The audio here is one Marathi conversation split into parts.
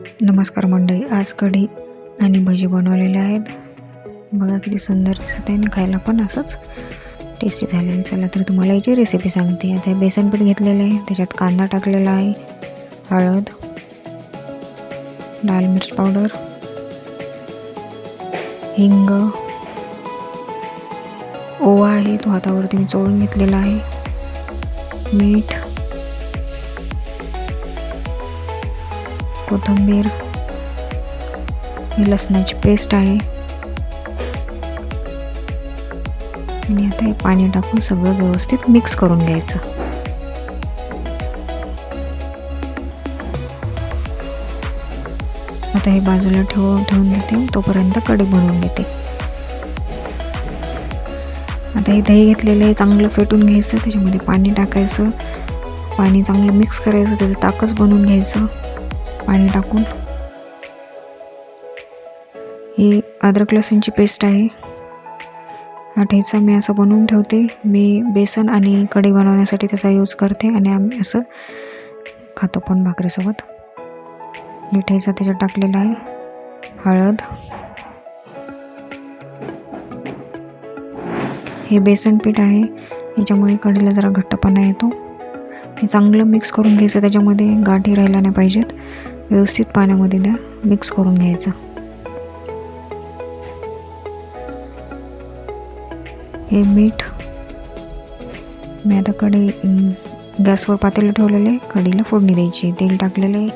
नमस्कार मंडळी आज कढी आणि भजी बनवलेले आहेत. बघा किती सुंदर दिसत आहे आणि खायला पण असंच टेस्टी झाले चला तर तुम्हाला याची रेसिपी सांगते. आता हे बेसन पीठ घेतलेलं आहे. त्याच्यात कांदा टाकलेला आहे हळद लाल मिर्च पावडर हिंग ओवा आहे तो हातावरती मी चोळून घेतलेला आहे मीठ कोथिंबीर. ही लसणाची पेस्ट आहे. आणि आता हे पाणी टाकून सगळं व्यवस्थित मिक्स करून घ्यायचं. आता हे बाजूला ठेव ठेवून देते. तोपर्यंत कढी बनवून घेते. आता हे दही घेतलेलं आहे चांगलं फेटून घ्यायचं. त्याच्यामध्ये पाणी टाकायचं. पाणी चांगलं मिक्स करायचं. त्याचं ताकच बनवून घ्यायचं. पाणी टाकून. ही अद्रक लसूणची पेस्ट आहे. हा ठेचा मी असं बनवून ठेवते. मी बेसन आणि कढी बनवण्यासाठी त्याचा यूज करते आणि आम्ही असं खातो पण भाकरीसोबत. हे ठेचा त्याच्यात टाकलेला आहे. हळद. हे बेसन पीठ आहे. याच्यामुळे कढीला जरा घट्टपणा येतो. हे चांगलं मिक्स करून घ्यायचं. त्याच्यामध्ये गाठी राहिला नाही पाहिजेत. व्यवस्थित पाण्यामध्ये द्या मिक्स करून घ्यायचं. हे मीठ मी आता कढई गॅसवर पातेलं ठेवलेले कढीला फोडणी द्यायची तेल टाकलेले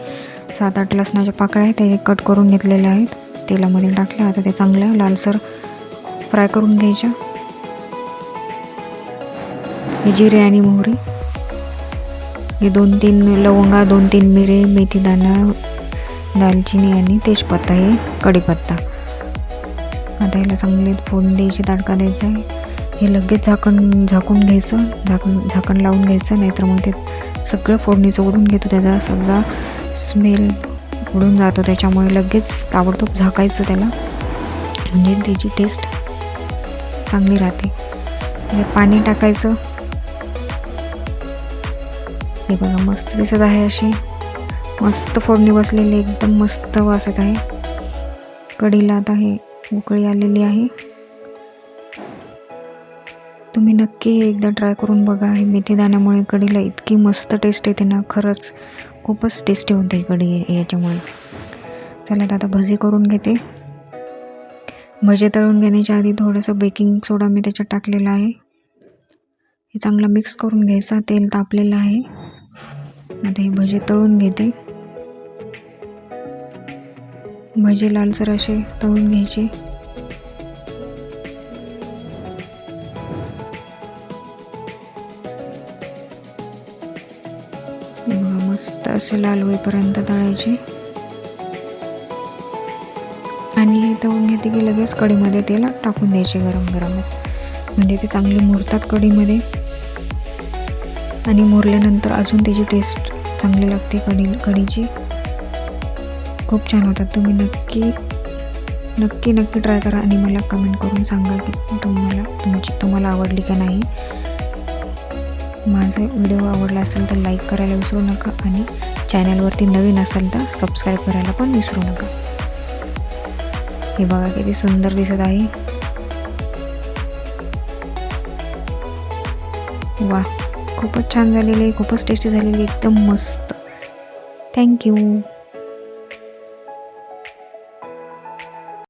सात आठ लसणाच्या पाकळ्या आहेत. ते कट करून घेतलेल्या आहेत. तेलामध्ये टाकल्या. आता ते चांगलं लालसर फ्राय करून घ्यायच्या. हे जिरे आणि मोहरी. हे दोन तीन लवंगा दोन तीन मिरे मेथीदाणा दालचिनी आणि तेजपत्ता हे कढीपत्ता. आता ह्याला चांगले फोडणी द्यायची तडका द्यायचा आहे. हे लगेच झाकण झाकून घ्यायचं झाकण झाकण लावून घ्यायचं नाहीतर मग ते सगळं फोडणीचं उडून घेतो त्याचा सगळा स्मेल उडून जातो. त्याच्यामुळे लगेच ताबडतोब झाकायचं त्याला. म्हणजे त्याची टेस्ट चांगली राहते. त्याच्यात पाणी टाकायचं. हे बघा मस्त दिसत आहे अशी. मस्त फोडणी बसलेली एकदम मस्त वासत आहे. कढीला आता हे उकळी आलेली आहे. तुम्ही नक्की एकदा ट्राय करून बघा हे मेथी दाण्यामुळे कढीला इतकी मस्त टेस्ट येते ना. खरंच खूपच टेस्टी होते कढी याच्यामुळे. चला आता भजी करून घेते. भजे तळून घेण्याच्या आधी थोडंसं बेकिंग सोडा मी त्याच्यात टाकलेला आहे. हे चांगलं मिक्स करून घ्यायचं तेल तापलेलं आहे. आता हे भजे तळून घेते. भजे लालसर असे तळून घ्यायचे. मस्त असे लाल होईपर्यंत तळायचे. आणि हे तळून घेते की लगेच कढीमध्ये तेल टाकून द्यायचे गरम गरमच. म्हणजे ते चांगले मुरतात कढीमध्ये. आणि मुरल्यानंतर अजून त्याची टेस्ट चांगली लागते कढी कढीची खूप छान होतात. तुम्ही नक्की नक्की नक्की ट्राय करा आणि मला कमेंट करून सांगा की तुम्हाला तुमची तुम्हाला आवडली का नाही. माझा व्हिडिओ आवडला असेल तर लाईक करायला विसरू नका आणि चॅनलवरती नवीन असेल तर सबस्क्राईब करायला पण विसरू नका. हे बघा किती सुंदर दिसत आहे. वा खूपच छान झालेली आहे खूपच टेस्टी झालेली एकदम मस्त. थँक्यू